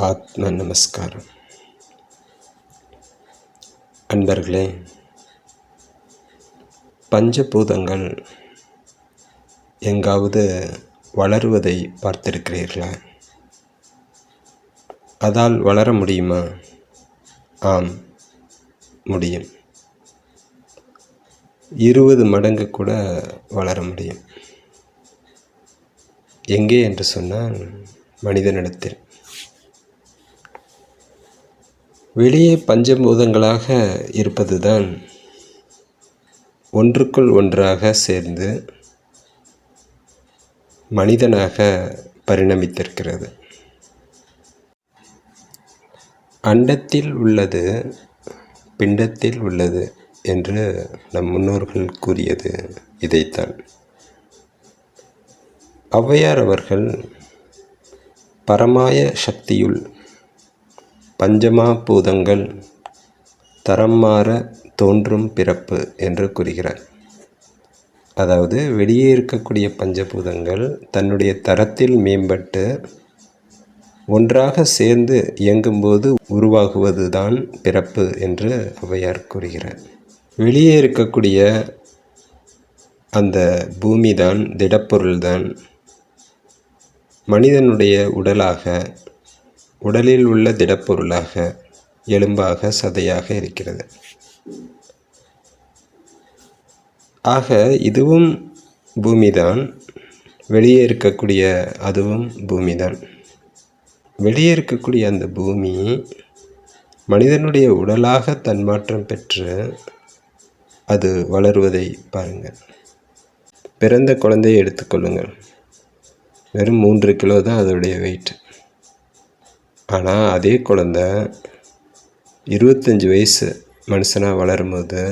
ஆத்ம நமஸ்காரம். அன்பர்களே பஞ்சபூதங்கள் எங்காவது வளருவதை பார்த்திருக்கிறீர்களா? அதால் வளர முடியுமா? ஆம் முடியும். இருபது மடங்கு கூட வளர முடியும். எங்கே என்று சொன்னால் மனிதனிடத்தில். வெளியே பஞ்சபூதங்களாக இருப்பதுதான் ஒன்றுக்குள் ஒன்றாக சேர்ந்து மனிதனாக பரிணமித்திருக்கிறது. அண்டத்தில் உள்ளது பிண்டத்தில் உள்ளது என்று நம் முன்னோர்கள் கூறியது இதைத்தான். ஔவையார் அவர்கள் பரமாய சக்தியுள் பஞ்சமா பூதங்கள் தரம் மாற தோன்றும் பிறப்பு என்று கூறுகிறார். அதாவது வெளியே இருக்கக்கூடிய பஞ்சபூதங்கள் தன்னுடைய தரத்தில் மேம்பட்டு ஒன்றாக சேர்ந்து இயங்கும்போது உருவாகுவது தான் பிறப்பு என்று ஔவையார் கூறுகிறார். வெளியே இருக்கக்கூடிய அந்த பூமி தான் திடப்பொருள்தான். மனிதனுடைய உடலாக உடலில் உள்ள திடப்பொருளாக எலும்பாக சதையாக இருக்கிறது. ஆக இதுவும் பூமிதான். வெளியே இருக்கக்கூடிய அதுவும் பூமிதான். வெளியே இருக்கக்கூடிய அந்த பூமி மனிதனுடைய உடலாக தன்மாற்றம் பெற்று அது வளருவதை பாருங்கள். பிறந்த குழந்தையை எடுத்துக்கொள்ளுங்கள் வெறும் மூன்று கிலோ தான் அதோடைய வெயிட் ஆனால் அதே குழந்த இருபத்தஞ்சி வயசு மனுஷனாக வளரும்போது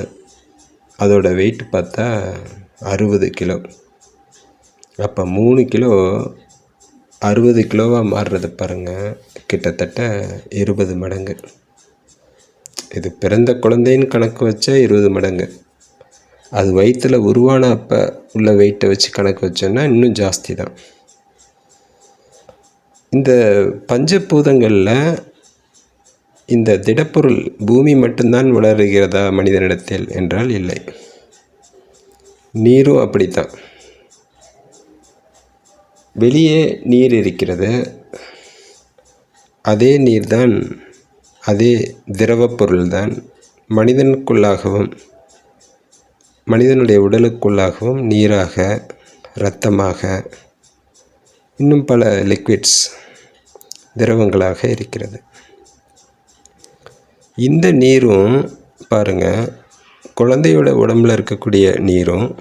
அதோட வெயிட் பார்த்தா அறுபது கிலோ. அப்போ மூணு கிலோ அறுபது கிலோவாக மாறுறது பாருங்கள் கிட்டத்தட்ட இருபது மடங்கு. இது பிறந்த குழந்தைன்னு கணக்கு வச்சா இருபது மடங்கு. அது வயிற்றில் உருவான அப்போ உள்ள வெயிட்டை வச்சு கணக்கு வச்சோன்னா இன்னும் ஜாஸ்தி தான். இந்த பஞ்சபூதங்களில் இந்த திடப்பொருள் பூமி மட்டும்தான் வளருகிறதா மனிதனிடத்தில் என்றால் இல்லை. நீரும் அப்படித்தான். வெளியே நீர் இருக்கிறது. அதே நீர்தான் அதே திரவப் பொருள்தான் மனிதனுக்குள்ளாகவும் மனிதனுடைய உடலுக்குள்ளாகவும் நீராக இரத்தமாக இன்னும் பல லிக்விட்ஸ் திரவங்களாக இருக்கிறது. இந்த நீரும் பாருங்கள் குழந்தையோட உடம்பில் இருக்கக்கூடிய நீரும்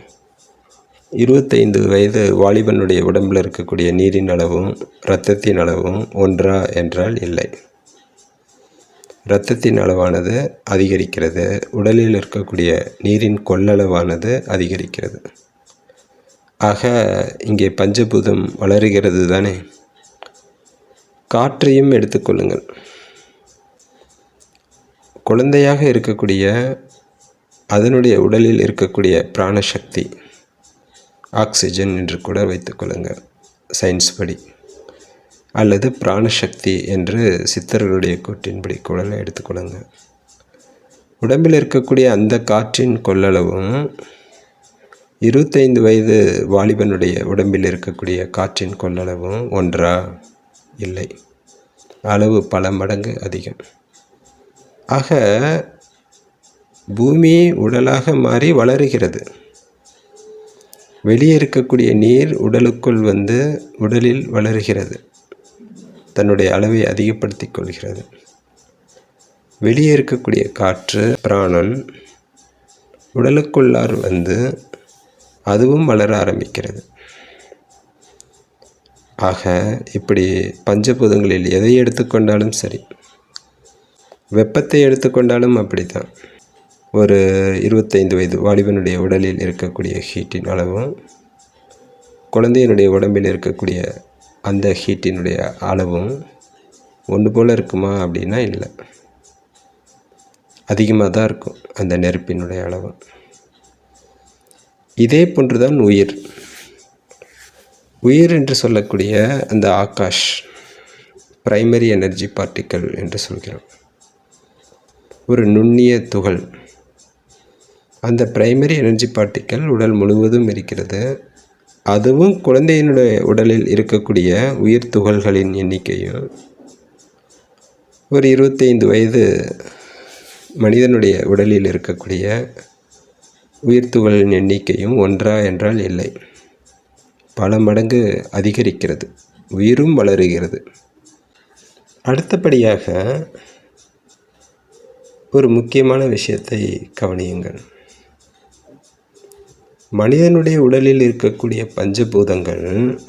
இருபத்தைந்து வயது வாலிபனுடைய உடம்பில் இருக்கக்கூடிய நீரின் அளவும் இரத்தத்தின் அளவும் ஒன்றா என்றால் இல்லை. இரத்தத்தின் அளவானது அதிகரிக்கிறது. உடலில் இருக்கக்கூடிய நீரின் கொள்ளளவானது அதிகரிக்கிறது. ஆக இங்கே பஞ்சபூதம் வளருகிறது தானே? காற்றையும் எடுத்துக்கொள்ளுங்கள் குழந்தையாக இருக்கக்கூடிய அதனுடைய உடலில் இருக்கக்கூடிய பிராணசக்தி ஆக்சிஜன் என்று கூட வைத்துக்கொள்ளுங்கள் சயின்ஸ் படி. அல்லது பிராணசக்தி என்று சித்தர்களுடைய கூட்டின்படி கூட எடுத்துக்கொள்ளுங்கள் உடம்பில் இருக்கக்கூடிய அந்த காற்றின் கொள்ளளவும் இருபத்தைந்து வயது வாலிபனுடைய உடம்பில் இருக்கக்கூடிய காற்றின் கொள்ளளவும் ஒன்றா? இல்லை. அளவு பல மடங்கு அதிகம். ஆக பூமி உடலாக மாறி வளருகிறது. வெளியே இருக்கக்கூடிய நீர் உடலுக்குள் வந்து உடலில் வளருகிறது. தன்னுடைய அளவை அதிகப்படுத்தி கொள்கிறது. வெளியே இருக்கக்கூடிய காற்று பிராணன் உடலுக்குள்ளார் வந்து அதுவும் வளர ஆரம்பிக்கிறது. ஆக இப்படி பஞ்சபூதங்களில் எதை எடுத்துக்கொண்டாலும் சரி வெப்பத்தை எடுத்துக்கொண்டாலும் அப்படி தான் ஒரு இருபத்தைந்து வயது வாலிபனுடைய உடலில் இருக்கக்கூடிய ஹீட்டின் அளவும் குழந்தையினுடைய உடம்பில் இருக்கக்கூடிய அந்த ஹீட்டினுடைய அளவும் ஒன்று போல் இருக்குமா அப்படின்னா இல்லை. அதிகமாக தான் இருக்கும் அந்த நெருப்பினுடைய அளவு. இதே போன்றுதான் உயிர். உயிர் என்று சொல்லக்கூடிய அந்த ஆகாஷ் பிரைமரி எனர்ஜி பார்ட்டிக்கல் என்று சொல்கிறோம். ஒரு நுண்ணிய துகள். அந்த பிரைமரி எனர்ஜி பார்ட்டிக்கல் உடல் முழுவதும் இருக்கிறது. அதுவும் குழந்தையினுடைய உடலில் இருக்கக்கூடிய உயிர் துகள்களின் எண்ணிக்கையும் ஒரு இருபத்தைந்து வயது மனிதனுடைய உடலில் இருக்கக்கூடிய உயிர்த்துகளின் எண்ணிக்கையும் ஒன்றா என்றால் இல்லை. பல மடங்கு அதிகரிக்கிறது. உயிரும் வளருகிறது. அடுத்தபடியாக ஒரு முக்கியமான விஷயத்தை கவனியுங்கள். மனிதனுடைய உடலில் இருக்கக்கூடிய பஞ்சபூதங்கள்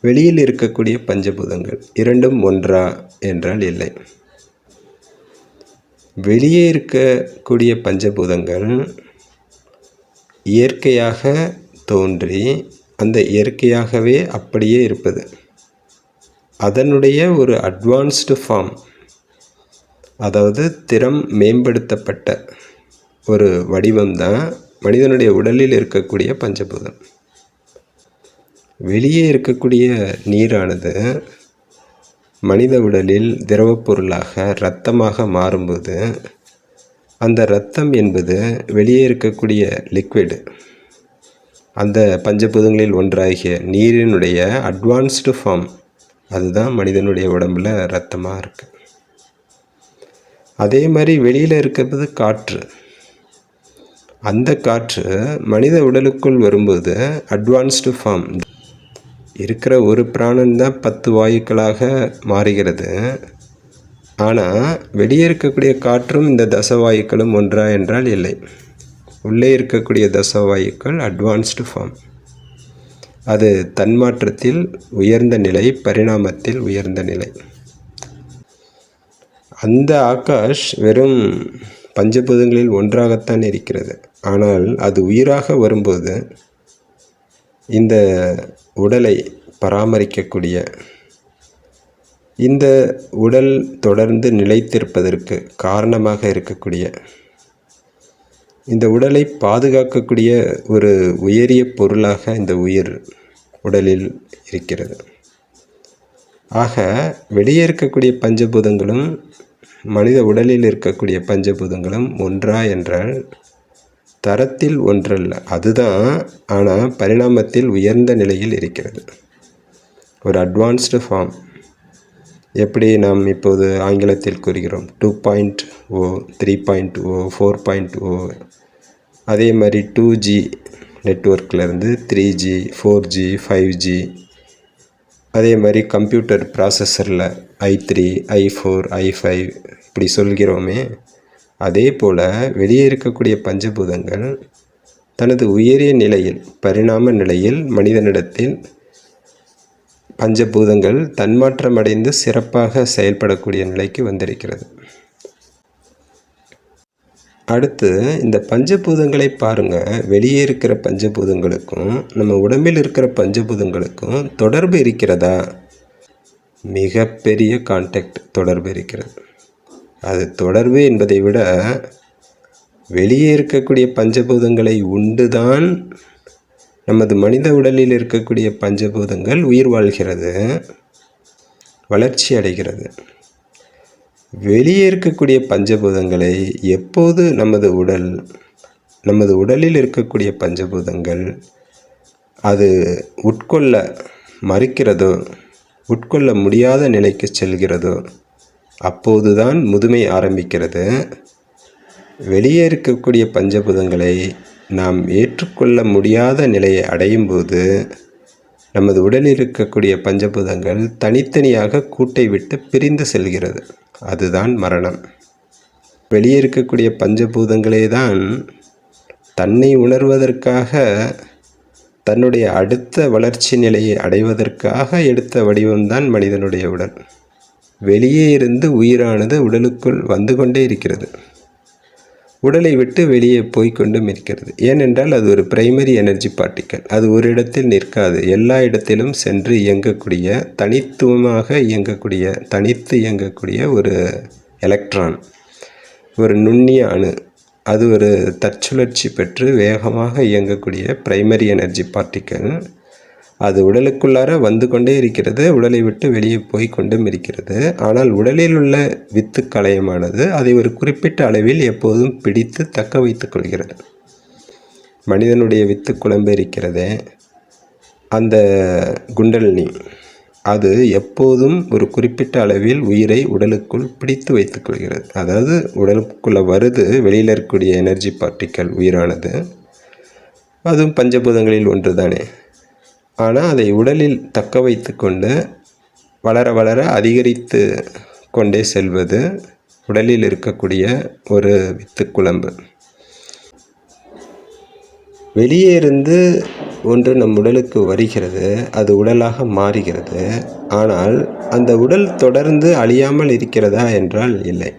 வெளியில் இருக்கக்கூடிய பஞ்சபூதங்கள் இரண்டும் ஒன்றா என்றால் இல்லை. வெளியே இருக்கக்கூடிய பஞ்சபூதங்கள் இயற்கையாக தோன்றி அந்த இயற்கையாகவே அப்படியே இருப்பது. அதனுடைய ஒரு அட்வான்ஸ்டு ஃபார்ம் அதாவது திறம் மேம்படுத்தப்பட்ட ஒரு வடிவம் தான் மனிதனுடைய உடலில் இருக்கக்கூடிய பஞ்சபூதம். வெளியே இருக்கக்கூடிய நீரானது மனித உடலில் திரவப் பொருளாக இரத்தமாக மாறும்போது அந்த ரத்தம் என்பது வெளியே இருக்கக்கூடிய லிக்விடு அந்த பஞ்சபூதங்களில் ஒன்றாகிய நீரினுடைய அட்வான்ஸ்டு ஃபார்ம் அதுதான் மனிதனுடைய உடம்பில் ரத்தமாக இருக்குது அதே மாதிரி வெளியில் இருக்கிறது காற்று. அந்த காற்று மனித உடலுக்குள் வரும்போது அட்வான்ஸ்டு ஃபார்ம் இருக்கிற ஒரு பிராணன் தான் பத்து வாயுக்களாக மாறுகிறது. ஆனால் வெளியே இருக்கக்கூடிய காற்றும் இந்த தசவாயுக்களும் ஒன்றா என்றால் இல்லை. உள்ளே இருக்கக்கூடிய தசவாயுக்கள் அட்வான்ஸ்டு ஃபார்ம் அது தன்மாற்றத்தில் உயர்ந்த நிலை பரிணாமத்தில் உயர்ந்த நிலை. அந்த ஆகாஷ் வெறும் பஞ்சபூதங்களில் ஒன்றாகத்தான் இருக்கிறது. ஆனால் அது உயிராக வரும்போது இந்த உடலை பராமரிக்கக்கூடிய இந்த உடல் தொடர்ந்து நிலைத்திருப்பதற்கு காரணமாக இருக்கக்கூடிய இந்த உடலை பாதுகாக்கக்கூடிய ஒரு உயரிய பொருளாக இந்த உயிர் உடலில் இருக்கிறது. ஆக வெளியே இருக்கக்கூடிய பஞ்சபூதங்களும் மனித உடலில் இருக்கக்கூடிய பஞ்சபூதங்களும் ஒன்றா என்றால் தரத்தில் ஒன்றல்ல. அதுதான் ஆனால் பரிணாமத்தில் உயர்ந்த நிலையில் இருக்கிறது. ஒரு அட்வான்ஸ்டு ஃபார்ம் எப்படி நாம் இப்போது ஆங்கிலத்தில் கூறுகிறோம்? Two point O three point O four point O அதே மாதிரி two G நெட்ஒர்க்லேருந்து three G four G five G அதே மாதிரி computer ப்ராசஸரில் i three i four i five இப்படி சொல்கிறோமே. அதே போல் வெளியே இருக்கக்கூடிய பஞ்சபூதங்கள் தனது உயரிய நிலையில் பரிணாம நிலையில் மனிதனிடத்தில் பஞ்சபூதங்கள் தன்மாற்றம் அடைந்து சிறப்பாக செயல்படக்கூடிய நிலைக்கு வந்திருக்கிறது. அடுத்து இந்த பஞ்சபூதங்களை பாருங்கள் வெளியே இருக்கிற பஞ்சபூதங்களுக்கும் நம்ம உடம்பில் இருக்கிற பஞ்சபூதங்களுக்கும் தொடர்பு இருக்கிறதா? மிகப்பெரிய கான்டாக்ட் தொடர்பு இருக்கிறது. அது தொடர்பு என்பதை விட வெளியே இருக்கக்கூடிய பஞ்சபூதங்களை உண்டுதான் நமது மனித உடலில் இருக்கக்கூடிய பஞ்சபூதங்கள் உயிர் வாழ்கிறது வளர்ச்சி அடைகிறது. வெளியே இருக்கக்கூடிய பஞ்சபூதங்களை எப்போது நமது உடல் நமது உடலில் இருக்கக்கூடிய பஞ்சபூதங்கள் அது உட்கொள்ள மறுக்கிறதோ உட்கொள்ள முடியாத நிலைக்கு செல்கிறதோ அப்போதுதான் முதுமை ஆரம்பிக்கிறது. வெளியே இருக்கக்கூடிய பஞ்சபூதங்களை நாம் ஏற்றுக்கொள்ள முடியாத நிலையை அடையும் போது நமது உடலில் இருக்கக்கூடிய பஞ்சபூதங்கள் தனித்தனியாக கூட்டை விட்டு பிரிந்து செல்கிறது. அதுதான் மரணம். வெளியே இருக்கக்கூடிய பஞ்சபூதங்களே தான் தன்னை உணர்வதற்காக தன்னுடைய அடுத்த வளர்ச்சி நிலையை அடைவதற்காக எடுத்த வடிவம்தான் மனிதனுடைய உடல். வெளியே இருந்து உயிரானது உடலுக்குள் வந்து கொண்டே இருக்கிறது. உடலை விட்டு வெளியே போய்கொண்டும் இருக்கிறது ஏனென்றால் அது ஒரு பிரைமரி எனர்ஜி பார்ட்டிக்கல் அது ஒரு இடத்தில் நிற்காது. எல்லா இடத்திலும் சென்று இயங்கக்கூடிய தனித்துவமாக இயங்கக்கூடிய தனித்து இயங்கக்கூடிய ஒரு எலக்ட்ரான் ஒரு நுண்ணிய அணு. அது ஒரு தற்சுழற்சி பெற்று வேகமாக இயங்கக்கூடிய பிரைமரி எனர்ஜி பார்ட்டிக்கல் அது உடலுக்குள்ளார வந்து கொண்டே இருக்கிறது உடலை விட்டு வெளியே போய் கொண்டும் இருக்கிறது. ஆனால் உடலில் உள்ள வித்து களையமானது அதை ஒரு குறிப்பிட்ட அளவில் எப்போதும் பிடித்து தக்க வைத்துக் கொள்கிறது. மனிதனுடைய வித்து குழம்பு இருக்கிறதே அந்த குண்டலினி அது எப்போதும் ஒரு குறிப்பிட்ட அளவில் உயிரை உடலுக்குள் பிடித்து வைத்துக் கொள்கிறது. அதாவது உடலுக்குள்ளே வருது வெளியில் இருக்கக்கூடிய எனர்ஜி பார்ட்டிக்கல் உயிரானது. அதுவும் பஞ்சபூதங்களில் ஒன்று தானே ஆனால் அதை உடலில் தக்க வைத்து கொண்டு வளர வளர அதிகரித்து கொண்டே செல்வது உடலில் இருக்கக்கூடிய ஒரு வித்து குழம்பு. வெளியே இருந்து ஒன்று நம் உடலுக்கு வருகிறது அது உடலாக மாறுகிறது. ஆனால் அந்த உடல் தொடர்ந்து அழியாமல் இருக்கிறதா என்றால் இல்லை.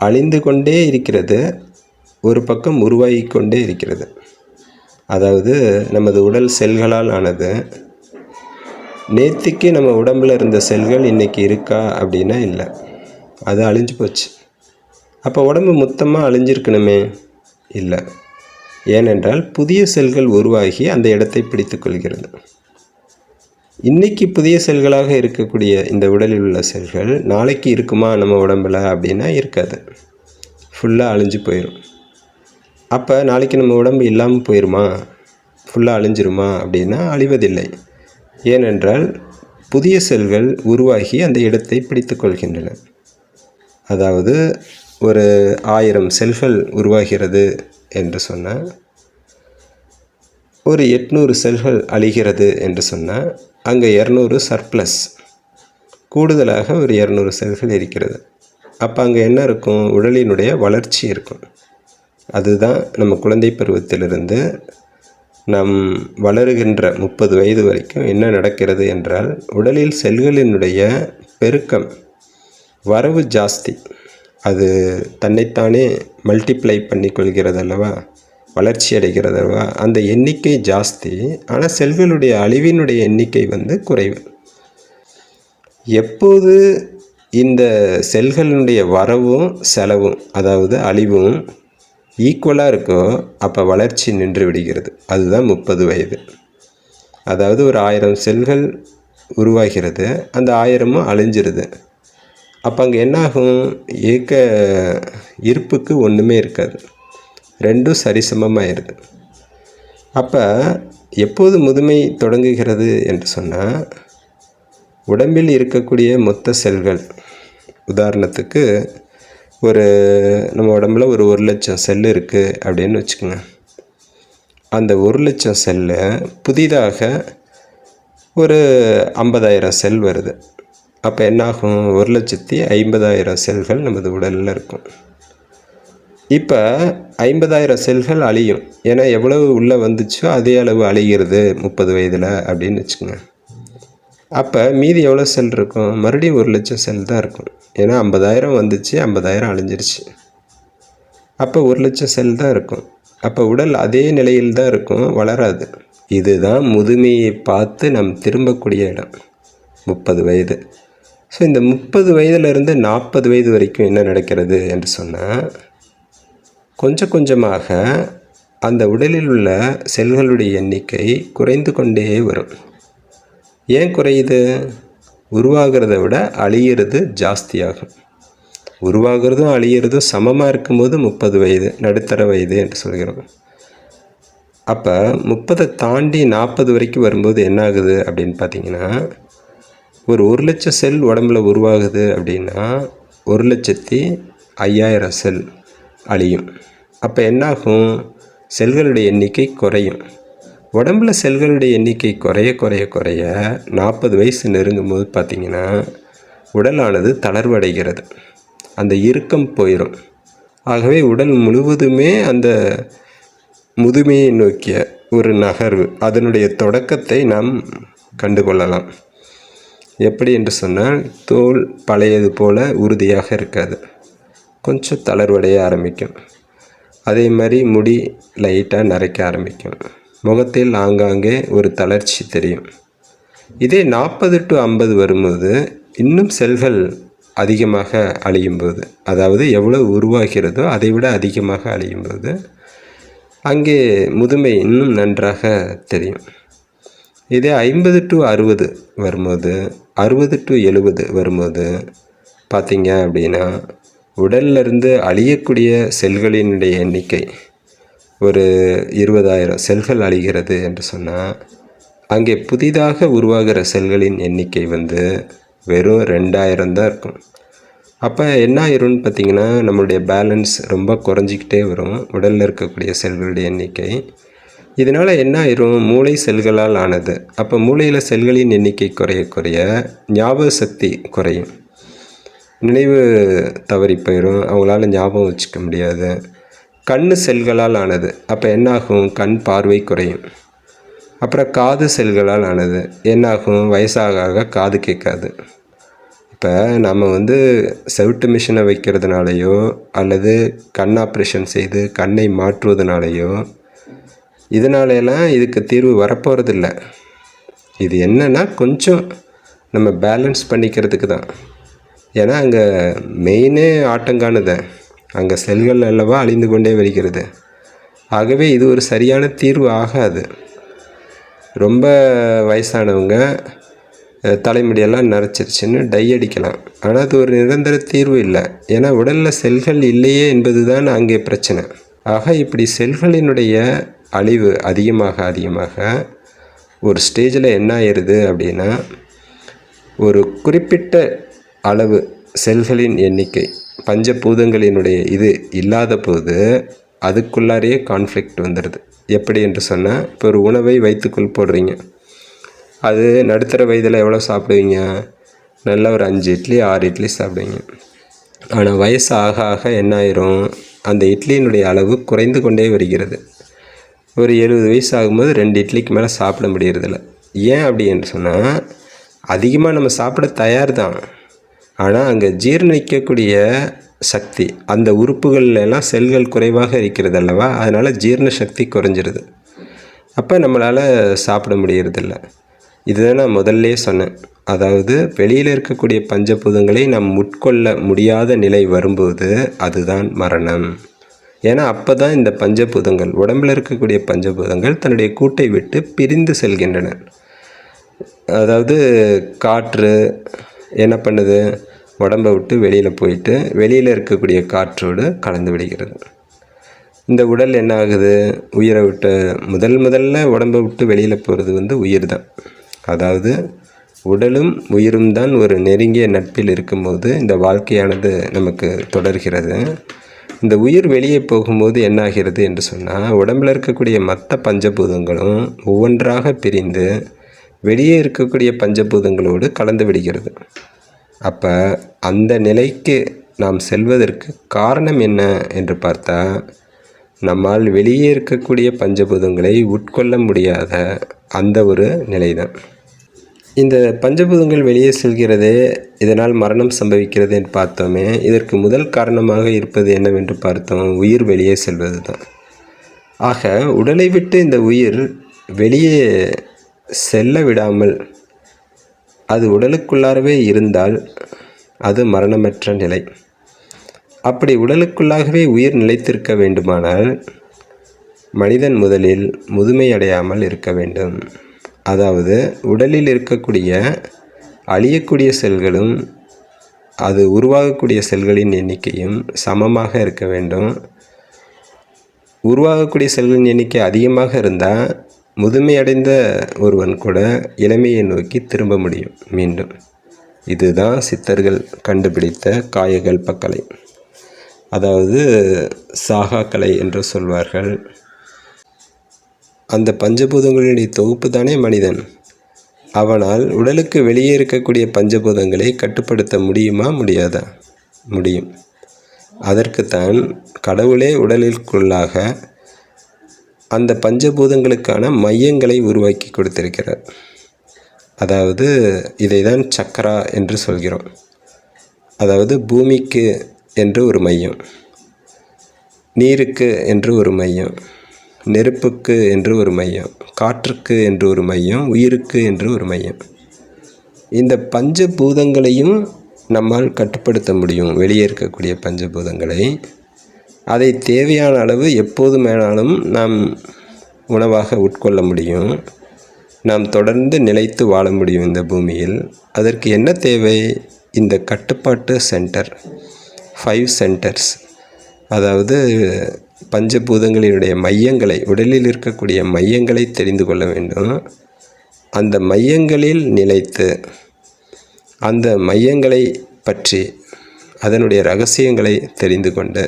அழிந்து கொண்டே இருக்கிறது ஒரு பக்கம் உருவாகி கொண்டே இருக்கிறது. அதாவது நமது உடல் செல்களால் ஆனது. நேற்றுக்கு நம்ம உடம்பில் இருந்த செல்கள் இன்றைக்கி இருக்கா அப்படின்னா இல்லை. அது அழிஞ்சு போச்சு. அப்போ உடம்பு மொத்தமாக அழிஞ்சிருக்கணுமே? இல்லை. ஏனென்றால் புதிய செல்கள் உருவாகி அந்த இடத்தை பிடித்து கொள்கிறது. இன்றைக்கி புதிய செல்களாக இருக்கக்கூடிய இந்த உடலில் உள்ள செல்கள் நாளைக்கு இருக்குமா நம்ம உடம்பில் அப்படின்னா இருக்காது. ஃபுல்லாக அழிஞ்சு போயிடும் அப்போ நாளைக்கு நம்ம உடம்பு இல்லாமல் போயிடுமா ஃபுல்லாக அழிஞ்சிருமா அப்படின்னா அழிவதில்லை. ஏனென்றால் புதிய செல்கள் உருவாகி அந்த இடத்தை பிடித்து கொள்கின்றன. அதாவது ஒரு ஆயிரம் செல்கள் உருவாகிறது என்று சொன்னால் ஒரு எட்நூறு செல்கள் அழிகிறது என்று சொன்னால் அங்கே இரநூறு சர்ப்ளஸ் கூடுதலாக ஒரு இரநூறு செல்கள் இருக்கிறது. அப்போ அங்கே என்ன இருக்கும்? உடலினுடைய வளர்ச்சி இருக்கும். அதுதான் நம்ம குழந்தை பருவத்திலிருந்து நாம் வளருகின்ற முப்பது வயது வரைக்கும் என்ன நடக்கிறது என்றால் உடலில் செல்களினுடைய பெருக்கம் வரவு ஜாஸ்தி. அது தன்னைத்தானே மல்டிப்ளை பண்ணிக்கொள்கிறது அல்லவா? வளர்ச்சி அடைகிறது அல்லவா? அந்த எண்ணிக்கை ஜாஸ்தி ஆனால் செல்களுடைய அழிவினுடைய எண்ணிக்கை வந்து குறைவு. எப்போது இந்த செல்களினுடைய வரவும் செலவும் அதாவது அழிவும் ஈக்குவலாக இருக்கும் அப்போ வளர்ச்சி நின்று விடுகிறது. அதுதான் முப்பது வயது. அதாவது ஒரு ஆயிரம் செல்கள் உருவாகிறது. அந்த ஆயிரமும் அழிஞ்சிருது. அப்போ அங்கே என்னாகும்? ஏக்க இருப்புக்கு ஒன்றுமே இருக்காது. ரெண்டும் சரிசமமாயிருது. அப்போ எப்போது முதுமை தொடங்குகிறது என்று சொன்னால் உடம்பில் இருக்கக்கூடிய மொத்த செல்கள் உதாரணத்துக்கு ஒரு நம்ம உடம்புல ஒரு ஒரு லட்சம் செல் இருக்குது அப்படின்னு வச்சுக்கோங்க. அந்த ஒரு லட்சம் செல்லு புதிதாக ஒரு ஐம்பதாயிரம் செல் வருது. அப்போ என்னாகும்? ஒரு லட்சத்தி ஐம்பதாயிரம் செல்கள் நமது உடலில் இருக்கும். இப்போ ஐம்பதாயிரம் செல்கள் அழியும். ஏன்னா எவ்வளவு உள்ளே வந்துச்சோ அதே அளவு அழிகிறது முப்பது வயதில் அப்படின்னு வச்சுக்கோங்க. அப்போ மீதி எவ்வளோ செல் இருக்கும்? மறுபடியும் ஒரு லட்சம் செல் தான் இருக்கும். ஏன்னா ஐம்பதாயிரம் வந்துச்சு ஐம்பதாயிரம் அழிஞ்சிருச்சு. அப்போ ஒரு லட்சம் செல் தான் இருக்கும். அப்போ உடல் அதே நிலையில் தான் இருக்கும் வளராது. இதுதான் முதுமையை பார்த்து நம் திரும்பக்கூடிய இடம். முப்பது வயது. ஸோ இந்த முப்பது வயதிலிருந்து நாற்பது வயது வரைக்கும் என்ன நடக்கிறது என்று சொன்னால் கொஞ்சம் கொஞ்சமாக அந்த உடலில் உள்ள செல்களுடைய எண்ணிக்கை குறைந்து கொண்டே வரும். ஏன் குறையுது? உருவாகிறத விட அழியிறது ஜாஸ்தியாகும். உருவாகிறதும் அழியிறதும் சமமாக இருக்கும்போது முப்பது வயது நடுத்தர வயது என்று சொல்கிறோம். அப்போ முப்பதை தாண்டி நாற்பது வரைக்கும் வரும்போது என்ன ஆகுது அப்படின்னு பார்த்தீங்கன்னா ஒரு ஒரு லட்சம் செல் உடம்புல உருவாகுது அப்படின்னா ஒரு லட்சத்தி ஐயாயிரம் செல் அழியும். அப்போ என்னாகும்? செல்களுடைய எண்ணிக்கை குறையும். உடம்புல செல்களுடைய எண்ணிக்கை குறைய குறைய குறைய நாற்பது வயசு நெருங்கும் போது பார்த்திங்கன்னா உடலானது தளர்வடைகிறது. அந்த இறுக்கம் போயிடும் ஆகவே உடல் முழுவதுமே அந்த முதுமையை நோக்கிய ஒரு நகர்வு அதனுடைய தொடக்கத்தை நாம் கண்டுகொள்ளலாம். எப்படி என்று சொன்னால் தோல் பழையது போல உறுதியாக இருக்காது. கொஞ்சம் தளர்வடைய ஆரம்பிக்கும். அதே மாதிரி முடி லைட்டாக நரைக்க ஆரம்பிக்கும். முகத்தில் ஆங்காங்கே ஒரு தளர்ச்சி தெரியும். இதே நாற்பது டு ஐம்பது வரும்போது இன்னும் செல்கள் அதிகமாக அழியும் போது அதாவது எவ்வளவு உருவாகிறதோ அதை விட அதிகமாக அழியும் போது அங்கே முதுமை இன்னும் நன்றாக தெரியும். இதே ஐம்பது டு அறுபது வரும்போது அறுபது டு எழுபது வரும்போது பார்த்திங்க அப்படின்னா உடல்லிருந்து அழியக்கூடிய செல்களினுடைய எண்ணிக்கை ஒரு இருபதாயிரம் செல்கள் அழிகிறது என்று சொன்னால் அங்கே புதிதாக உருவாகிற செல்களின் எண்ணிக்கை வந்து வெறும் ரெண்டாயிரம் தான் இருக்கும். அப்போ என்ன ஆயிரும்னு பார்த்தீங்கன்னா நம்மளுடைய பேலன்ஸ் ரொம்ப குறைஞ்சிக்கிட்டே வரும். உடலில் இருக்கக்கூடிய செல்களுடைய எண்ணிக்கை. இதனால் என்ன ஆயிரும்? மூளை செல்களால் ஆனது. அப்போ மூளையில் செல்களின் எண்ணிக்கை குறைய குறைய ஞாபக சக்தி குறையும். நினைவு தவறி போயிடும் அவங்களால ஞாபகம் வச்சுக்க முடியாது. கண் செல்களால் ஆனது. அப்போ என்னாகும்? கண் பார்வை குறையும். அப்புறம் காது செல்களால் ஆனது. என்னாகும்? வயசாக ஆக காது கேட்காது. இப்போ நம்ம வந்து செவிட்டு மிஷினை வைக்கிறதுனாலையோ அல்லது கண் ஆப்ரேஷன் செய்து கண்ணை மாற்றுவதனாலேயோ இதனாலெல்லாம் இதுக்கு தீர்வு வரப்போகிறதில்ல இது என்னென்னா கொஞ்சம் நம்ம பேலன்ஸ் பண்ணிக்கிறதுக்கு தான். ஏன்னா அங்கே மெயினே ஆட்டங்கானதை. அங்கே செல்கள் அல்லவா அழிந்து கொண்டே வருகிறது. ஆகவே இது ஒரு சரியான தீர்வு ஆகாது. ரொம்ப வயசானவங்க தலைமுடியெல்லாம் நரைச்சிருச்சுன்னு டை அடிக்கலாம். ஆனால் அது ஒரு நிரந்தர தீர்வு இல்லை. ஏன்னா உடலில் செல்கள் இல்லையே என்பது தான் அங்கே பிரச்சனை. ஆக இப்படி செல்களினுடைய அழிவு அதிகமாக அதிகமாக ஒரு ஸ்டேஜில் என்ன ஆயிடுது அப்படின்னா ஒரு குறிப்பிட்ட அளவு செல்களின் எண்ணிக்கை பஞ்சபூதங்களினுடைய இது இல்லாத போது அதுக்குள்ளாரையே கான்ஃப்ளிக்ட் வந்துடுது. எப்படி என்று சொன்னால் இப்போ ஒரு உணவை வயிற்றுக்குள் போடுறீங்க. அது நடுத்தர வயதில் எவ்வளோ சாப்பிடுவீங்க? நல்ல ஒரு அஞ்சு இட்லி ஆறு இட்லி சாப்பிடுவீங்க. ஆனால் வயசு ஆக ஆக என்ன ஆயிரும்? அந்த இட்லியினுடைய அளவு குறைந்து கொண்டே வருகிறது. ஒரு எழுபது வயசு ஆகும்போது ரெண்டு இட்லிக்கு மேலே சாப்பிட முடியறதில்ல. ஏன் அப்படி என்று சொன்னால் அதிகமாக நம்ம சாப்பிட தயார் தான். ஆனால் அங்கே ஜீரணிக்கக்கூடிய சக்தி அந்த உறுப்புகள்லாம் செல்கள் குறைவாக இருக்கிறது அல்லவா? அதனால் ஜீரண சக்தி குறைஞ்சிருது. அப்போ நம்மளால் சாப்பிட முடியறதில்ல. இதுதான் நான் முதல்லே சொன்னேன். அதாவது வெளியில் இருக்கக்கூடிய பஞ்சபூதங்களை நாம் உட்கொள்ள முடியாத நிலை வரும்போது அதுதான் மரணம். ஏன்னா அப்போ தான் இந்த பஞ்சபூதங்கள் உடம்பில் இருக்கக்கூடிய பஞ்சபூதங்கள் தன்னுடைய கூட்டை விட்டு பிரிந்து செல்கின்றன. அதாவது காற்று என்ன பண்ணுது? உடம்பை விட்டு வெளியில் போயிட்டு வெளியில் இருக்கக்கூடிய காற்றோடு கலந்து விடுகிறது. இந்த உடல் என்ன ஆகுது? உயிரை விட்டு முதல் முதல்ல உடம்பை விட்டு வெளியில் போகிறது வந்து உயிர் தான் அதாவது உடலும் உயிரும் தான் ஒரு நெருங்கிய நட்பில் இருக்கும்போது இந்த வாழ்க்கையானது நமக்கு தொடர்கிறது. இந்த உயிர் வெளியே போகும்போது என்ன ஆகிறது என்று சொன்னால் உடம்பில் இருக்கக்கூடிய மற்ற பஞ்சபூதங்களும் ஒவ்வொன்றாக பிரிந்து வெளியே இருக்கக்கூடிய பஞ்சபூதங்களோடு கலந்து விடுகிறது. அப்போ அந்த நிலைக்கு நாம் செல்வதற்கு காரணம் என்ன என்று பார்த்தா நம்மால் வெளியே இருக்கக்கூடிய பஞ்சபூதங்களை உட்கொள்ள முடியாத அந்த ஒரு நிலைதான். இந்த பஞ்சபூதங்கள் வெளியே செல்கிறது இதனால் மரணம் சம்பவிக்கிறது என்று பார்த்தோமே இதற்கு முதல் காரணமாக இருப்பது என்னவென்று பார்த்தோம் உயிர் வெளியே செல்வது தான் ஆக உடலை விட்டு இந்த உயிர் வெளியே செல்ல விடாமல் அது உடலுக்குள்ளாகவே இருந்தால் அது மரணமற்ற நிலை. அப்படி உடலுக்குள்ளாகவே உயிர் நிலைத்திருக்க வேண்டுமானால் மனிதன் முதலில் முதுமை அடையாமல் இருக்க வேண்டும். அதாவது உடலில் இருக்கக்கூடிய அழியக்கூடிய செல்களும் அது உருவாகக்கூடிய செல்களின் எண்ணிக்கையும் சமமாக இருக்க வேண்டும். உருவாகக்கூடிய செல்களின் எண்ணிக்கை அதிகமாக இருந்தால் முதுமையடைந்த ஒருவன் கூட இளமையை நோக்கி திரும்ப முடியும். மீண்டும். இதுதான் சித்தர்கள் கண்டுபிடித்த காயகல்ப கலை. அதாவது சாகா கலை என்று சொல்வார்கள். அந்த பஞ்சபூதங்களுடைய தொகுப்பு தானே மனிதன். அவனால் உடலுக்கு வெளியே இருக்கக்கூடிய பஞ்சபூதங்களை கட்டுப்படுத்த முடியுமா முடியாதா? முடியும். அதற்குத்தான் கடவுளே உடலிற்குள்ளாக அந்த பஞ்சபூதங்களுக்கான மையங்களை உருவாக்கி கொடுத்திருக்கிறார். அதாவது இதை தான் சக்கரா என்று சொல்கிறோம். அதாவது பூமிக்கு என்று ஒரு மையம் நீருக்கு என்று ஒரு மையம் நெருப்புக்கு என்று ஒரு மையம் காற்றுக்கு என்று ஒரு மையம் உயிருக்கு என்று ஒரு மையம். இந்த பஞ்சபூதங்களையும் நம்மால் கட்டுப்படுத்த முடியும். வெளியே இருக்கக்கூடிய பஞ்சபூதங்களை அதை தேவையான அளவு எப்போது வேணாலும் நாம் உணவாக உட்கொள்ள முடியும். நாம் தொடர்ந்து நிலைத்து வாழ முடியும் இந்த பூமியில். அதற்கு என்ன தேவை? இந்த கட்டுப்பாட்டு சென்டர். ஃபைவ் சென்டர்ஸ் அதாவது பஞ்சபூதங்களினுடைய மையங்களை உடலில் இருக்கக்கூடிய மையங்களை தெரிந்து கொள்ள வேண்டும். அந்த மையங்களில் நிலைத்து அந்த மையங்களை பற்றி அதனுடைய ரகசியங்களை தெரிந்து கொண்டு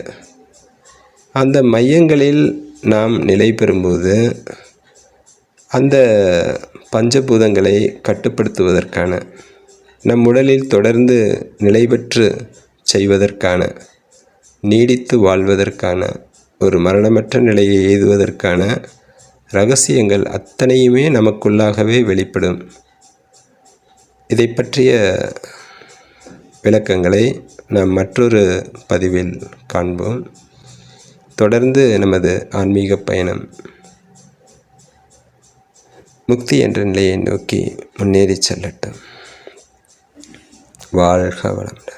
அந்த மையங்களில் நாம் நிலை பெறும்போது அந்த பஞ்சபூதங்களை கட்டுப்படுத்துவதற்கான நம் உடலில் தொடர்ந்து நிலை பெற்று செய்வதற்கான நீடித்து வாழ்வதற்கான ஒரு மரணமற்ற நிலையை எய்துவதற்கான ரகசியங்கள் அத்தனையுமே நமக்குள்ளாகவே வெளிப்படும். இதை பற்றிய விளக்கங்களை நாம் மற்றொரு பதிவில் காண்போம். தொடர்ந்து நமது ஆன்மீக பயணம். முக்தி என்ற நிலையை நோக்கி முன்னேறி செல்லட்டும். வாழ்க வளமுடன்.